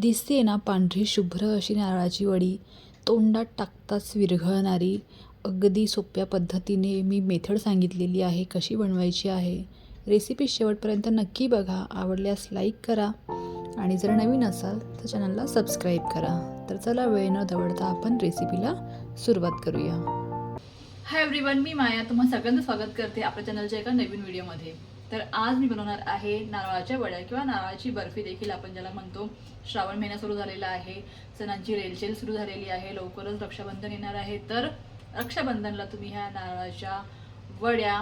दिसते ना पांढरी शुभ्र अशी नारळाची वडी. तोंडात टाकताच विरघळणारी. अगदी सोप्या पद्धतीने मी मेथड सांगितलेली आहे कशी बनवायची आहे. रेसिपी शेवटपर्यंत नक्की बघा. आवडल्यास लाईक करा. आणि जर नवीन असाल तर चॅनलला सबस्क्राईब करा. तर चला वेळ न दवडता आपण रेसिपीला सुरुवात करूया. हाय एव्हरीवन मी माया. तुम्हा सगळ्यांचं स्वागत करते आपल्या चॅनलच्या एका नवीन व्हिडिओमध्ये. तर आज मी बनवणार आहे नारळाच्या वड्या किंवा नारळाची बर्फी देखील आपण ज्याला म्हणतो. श्रावण महिना सुरू झालेला आहे. सणांची रेलचेल सुरू झालेली आहे. लवकरच रक्षाबंधन येणार आहे. तर रक्षाबंधनला तुम्ही ह्या नारळाच्या वड्या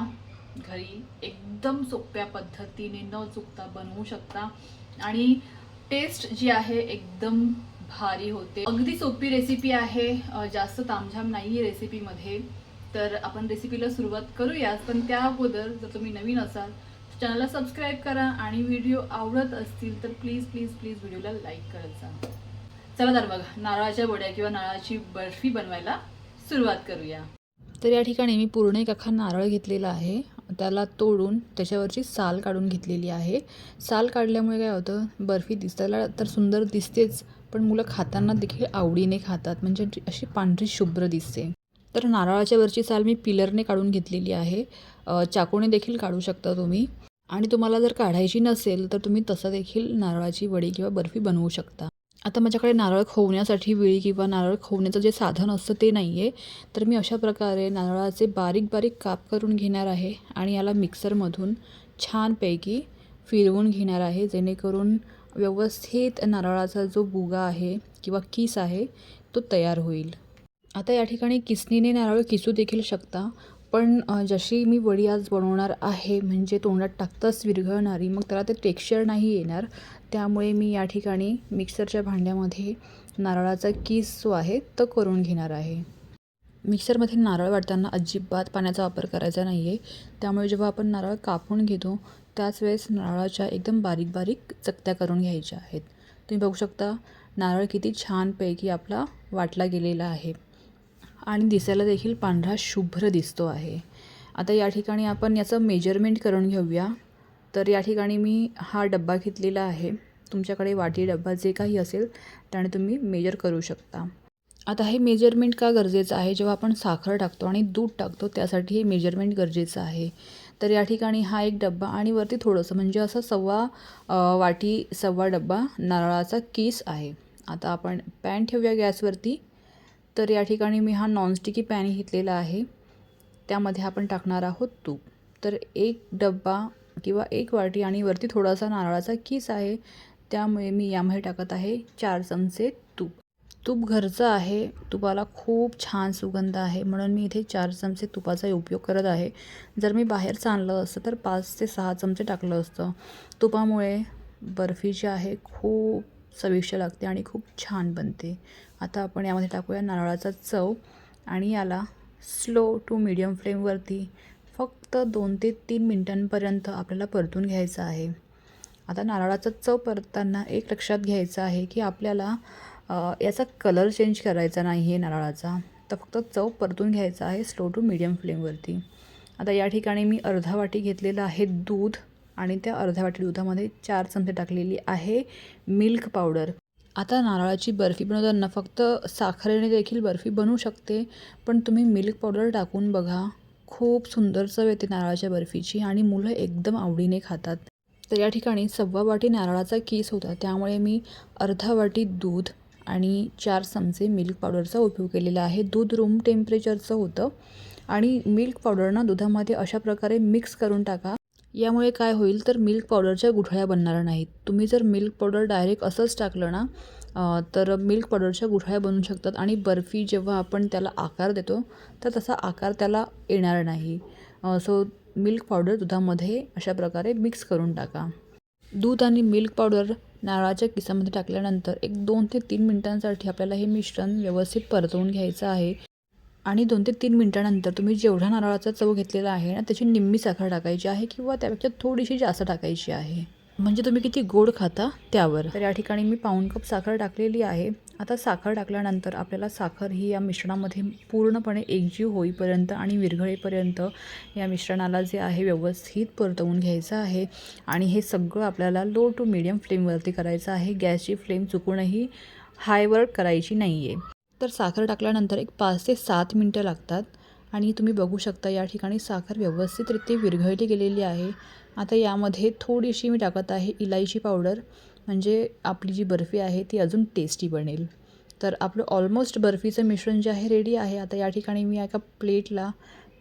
घरी एकदम सोप्या पद्धतीने न चुकता बनवू शकता. आणि टेस्ट जी आहे एकदम भारी होते. अगदी सोपी रेसिपी आहे. जास्त तामझाम नाही आहे रेसिपीमध्ये तर आपण रेसिपीला सुरुवात करूयाच पण त्या अगोदर जर तुम्ही नवीन असाल चॅनलला सबस्क्राईब करा आणि व्हिडिओ आवडत असतील तर प्लीज प्लीज प्लीज व्हिडिओला लाईक करत जा. चला तर बघा नारळाच्या वड्या किंवा नारळाची बर्फी बनवायला सुरुवात करूया. तर या ठिकाणी मी पूर्ण एक अख्खा नारळ घेतलेला आहे. त्याला तोडून त्याच्यावरची साल काढून घेतलेली आहे. साल काढल्यामुळे काय होतं बर्फी दिसायला तर सुंदर दिसतेच पण मुलं खाताना देखील आवडीने खातात. म्हणजे अशी पांढरी शुभ्र दिसते. तर नारळाच्या वरची साल मी पिलरने काढून घेतलेली आहे. चाकूने देखील काढू शकता तुम्ही. आणि तुम्हाला जर काढायची नसेल तर तुम्ही तसं देखील नारळाची वडी किंवा बर्फी बनवू शकता. आता माझ्याकडे नारळ खोवण्यासाठी विळी किंवा नारळ खोवण्याचं जे साधन असतं ते नाही आहे तर मी अशा प्रकारे नारळाचे बारीक बारीक काप करून घेणार आहे आणि याला मिक्सरमधून छानपैकी फिरवून घेणार आहे जेणेकरून व्यवस्थित नारळाचा जो बुगा आहे किंवा किस आहे तो तयार होईल. आता या ठिकाणी किसनीने नारळ किसू देखील शकता पण जशी मी वडी आज बनवणार आहे म्हणजे तोंडात टाकताच विरघळणारी मग त्याला ते टेक्स्चर नाही येणार त्यामुळे मी या ठिकाणी मिक्सरच्या भांड्यामध्ये नारळाचा किस जो आहे तो करून घेणार आहे. मिक्सरमध्ये नारळ वाटताना अजिबात पाण्याचा वापर करायचा नाही आहे त्यामुळे जेव्हा आपण नारळ कापून घेतो त्याच वेळेस नारळाच्या एकदम बारीक बारीक चकत्या करून घ्यायच्या आहेत. तुम्ही बघू शकता नारळ किती छानपैकी आपला वाटला गेलेला आहे. आणि दिसायला देखील पांढरा शुभ्र दिसतो आहे. आता या ठिकाणी आपण याचं मेजरमेंट करून घेऊया. तर या ठिकाणी मी हा डब्बा घेतलेला आहे. तुमच्याकडे वाटी डब्बा जे काही असेल त्याने तुम्ही मेजर करू शकता. आता हे मेजरमेंट का गरजेचं आहे? जेव्हा आपण साखर टाकतो आणि दूध टाकतो त्यासाठी हे मेजरमेंट गरजेचं आहे. तर या ठिकाणी हा एक डब्बा आणि वरती थोडंसं म्हणजे असं सव्वा वाटी सव्वा डब्बा नारळाचा केस आहे. आता आपण पॅन ठेवूया गॅसवरती. तर या ठिकाणी मी हा नॉनस्टिकी पॅन घेतलेला आहे. त्यामध्ये आपण टाकणार आहोत तूप. तर एक डब्बा किंवा एक वाटी आणि वरती थोडासा नारळाचा किस आहे. त्यामुळे मी यामध्ये टाकत आहे चार चमचे तूप. तूप घरचं आहे. तुपाला खूप छान सुगंध आहे. म्हणून मी इथे चार चमचे तुपाचा उपयोग करत आहे. जर मी बाहेरचं आणलं असतं तर पाच ते सहा चमचे टाकलं असतं. तुपामुळे बर्फी जी आहे खूप चविष्ट लागते आणि खूप छान बनते. आता आपण यामध्ये टाकूया नारळाचा चव आणि याला स्लो टू मीडियम फ्लेमवरती फक्त दोन ते तीन मिनटांपर्यंत आपल्याला परतून घ्यायचं आहे. आता नारळाचा चव परतताना एक लक्षात घ्यायचं आहे की आपल्याला याचा कलर चेंज करायचा नाही आहे नारळाचा. तर फक्त चव परतून घ्यायचा आहे स्लो टू मीडियम फ्लेमवरती आता या ठिकाणी मी अर्धा वाटी घेतलेलं आहे दूध. आणि त्या अर्ध्या वाटी दुधामध्ये चार चमचे टाकलेली आहे मिल्क पावडर. आता नारळाची बर्फी बनवताना फक्त साखरेने देखील बर्फी बनवू शकते पण तुम्ही मिल्क पावडर टाकून बघा. खूप सुंदर चव येते नारळाच्या बर्फीची आणि मुलं एकदम आवडीने खातात. तर या ठिकाणी सव्वा वाटी नारळाचा केस होता त्यामुळे मी अर्धा वाटी दूध आणि चार चमचे मिल्क पावडरचा उपयोग केलेला आहे. दूध रूम टेम्परेचरचं होतं. आणि मिल्क पावडर ना दुधामध्ये अशा प्रकारे मिक्स करून टाका. यामुळे काय होईल तर मिल्क पावडरच्या गुठळ्या बनणार नाहीत. तुम्ही जर मिल्क पावडर डायरेक्ट असंच टाकलं ना तर मिल्क पावडरच्या गुठळ्या बनू शकतात आणि बर्फी जेव्हा आपण त्याला आकार देतो तर तसा आकार त्याला येणार नाही. सो मिल्क पावडर दुधामध्ये अशा प्रकारे मिक्स करून टाका. दूध आणि मिल्क पावडर नारळाच्या किसामध्ये टाकल्यानंतर एक दोन ते तीन मिनटांसाठी आपल्याला हे मिश्रण व्यवस्थित परतवून घ्यायचं आहे. आणि दोन ते तीन मिनटानंतर तुम्ही जेवढा नारळाचा चव घेतलेला आहे ना त्याची निम्मी साखर टाकायची आहे किंवा त्यापेक्षा थोडीशी जास्त टाकायची आहे. म्हणजे तुम्ही किती गोड खाता त्यावर. तर या ठिकाणी मी पाऊण कप साखर टाकलेली आहे. आता साखर टाकल्यानंतर आपल्याला साखर ही या मिश्रणामध्ये पूर्णपणे एकजीव होईपर्यंत आणि विरघळेपर्यंत या मिश्रणाला जे आहे व्यवस्थित परतवून घ्यायचं आहे. आणि हे सगळं आपल्याला लो टू मिडियम फ्लेमवरती करायचं आहे. गॅसची फ्लेम चुकूनही हायवर करायची नाही आहे तर साखर टाकल्यानंतर एक पाच ते सात मिनटं लागतात. आणि तुम्ही बघू शकता या ठिकाणी साखर व्यवस्थितरित्या विरघळली गेलेली आहे. आता यामध्ये थोडीशी मी टाकत आहे इलायची पावडर. म्हणजे आपली जी बर्फी आहे ती अजून टेस्टी बनेल. तर आपलं ऑलमोस्ट बर्फीचं मिश्रण जे आहे रेडी आहे. आता या ठिकाणी मी एका प्लेटला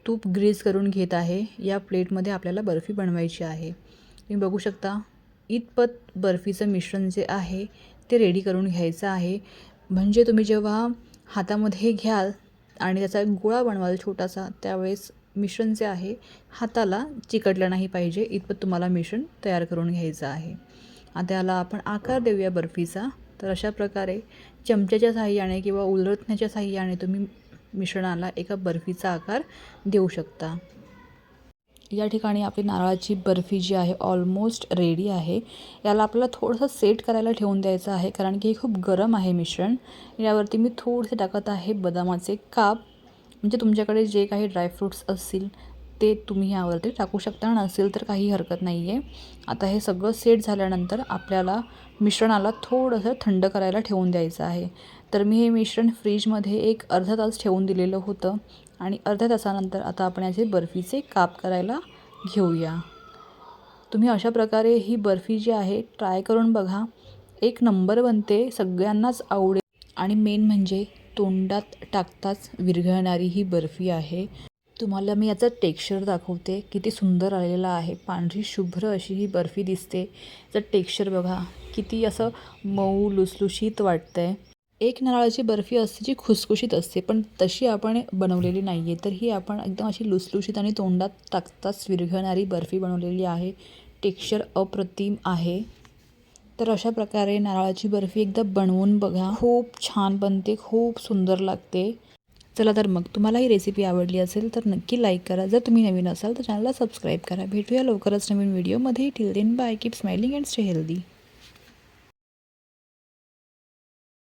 तूप ग्रीज करून घेत आहे. या प्लेटमध्ये आपल्याला बर्फी बनवायची आहे. तुम्ही बघू शकता इतपत बर्फीचं मिश्रण जे आहे ते रेडी करून घ्यायचं आहे. म्हणजे तुम्ही जेव्हा हातामध्ये घ्याल आणि त्याचा एक गोळा बनवाल छोटासा त्यावेळेस मिश्रण जे आहे हाताला चिकटलं नाही पाहिजे. इतपत तुम्हाला मिश्रण तयार करून घ्यायचं आहे. आता याला आपण आकार देऊया बर्फीचा. तर अशा प्रकारे चमच्याच्या साहाय्याने किंवा उलटण्याच्या साहाय्याने तुम्ही मिश्रणाला एका बर्फीचा आकार देऊ शकता. या ठिकाणी आपली नारळाची बर्फी जी आहे ऑलमोस्ट रेडी आहे. याला आपल्याला थोडंसं सेट करायला ठेवून द्यायचं आहे कारण की हे खूप गरम आहे मिश्रण. यावरती मी थोडेसे टाकत आहे बदामाचे काप. म्हणजे तुमच्याकडे जे काही ड्रायफ्रूट्स असतील ते तुम्ही यावरती टाकू शकता. नसेल तर काही हरकत नाही आहे आता हे सगळं सेट झाल्यानंतर आपल्याला मिश्रणाला थोडंसं थंड करायला ठेवून द्यायचं आहे. तर मी हे मिश्रण फ्रीजमध्ये एक अर्धा तास ठेवून दिलेलं होतं. आणि अर्ध्या तासानंतर आता आपण याचे बर्फीचे काप करायला घेऊया. तुम्ही अशा प्रकारे ही बर्फी जी आहे ट्राय करून बघा. एक नंबर बनते सगळ्यांनाच आवडेल. आणि मेन म्हणजे तोंडात टाकताच विरघळणारी ही बर्फी आहे. तुम्हाला मी याचं टेक्स्चर दाखवते किती सुंदर आलेला आहे. पांढरी शुभ्र अशी ही बर्फी दिसते. याचं टेक्स्चर बघा किती असं मऊ लुसलुशीत वाटतं आहे एक नारळाची बर्फी असते जी खुसखुशीत असते पण तशी आपण बनवलेली नाही आहे तर ही आपण एकदम अशी लुसलुशीत आणि तोंडात टाकताच विरघळणारी बर्फी बनवलेली आहे. टेक्स्चर अप्रतिम आहे. तर अशा प्रकारे नारळाची बर्फी एकदा बनवून बघा. खूप छान बनते खूप सुंदर लागते. चला तर मग तुम्हाला ही रेसिपी आवडली असेल तर नक्की लाईक करा. जर तुम्ही नवीन असाल तर चॅनलला सबस्क्राईब करा. भेटूया लवकरच नवीन व्हिडिओमध्ये till then bye keep smiling and stay healthy